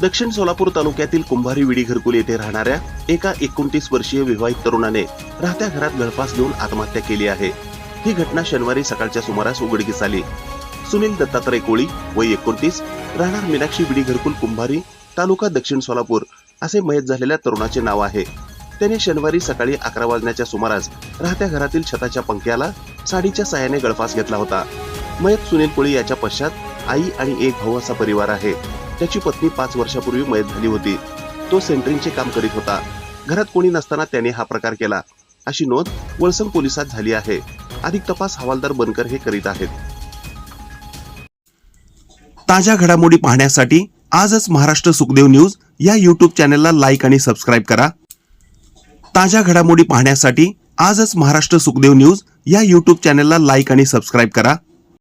दक्षिण सोलापूर तालुक्यातील कुंभारी विडी घरकुल येथे राहणाऱ्या एका एकोणतीस वर्षीय विवाहित तरुणाने राहत्या घरात गळफास घेऊन आत्महत्या केली आहे. ही घटना शनिवारी सकाळच्या सुमारास उघडकीस आली. सुनील दत्तात्रय कोळी वय एकोणतीस राहणार मीनाक्षी विडी घरकुल कुंभारी तालुका दक्षिण सोलापूर असे मयत झालेल्या तरुणाचे नाव आहे. त्याने शनिवारी सकाळी अकरा वाजण्याच्या सुमारास राहत्या घरातील छताच्या पंख्याला साडीच्या साह्याने गळफास घेतला होता. मयत सुनील कोळी याच्या पश्चात आई आणि एक भाऊ असा परिवार आहे. त्याची पत्नी पाच वर्षापूर्वी मयत झाली होती. तो सेंटरिंगचे काम करीत होता. घरात कोणी नसताना त्याने हा प्रकार केला. अशी नोंद वळसंग पोलिसात झाली आहे. अधिक तपास हवालदार बनकर हे करीत आहेत. ताज्या घडामोडी पाहण्यासाठी आजच महाराष्ट्र सुखदेव न्यूज या युट्यूब चॅनेलला लाईक आणि सबस्क्राईब करा. ताज्या घडामोडी पाहण्यासाठी आजच महाराष्ट्र सुखदेव न्यूज या युट्यूब चॅनेलला लाईक आणि सबस्क्राईब करा.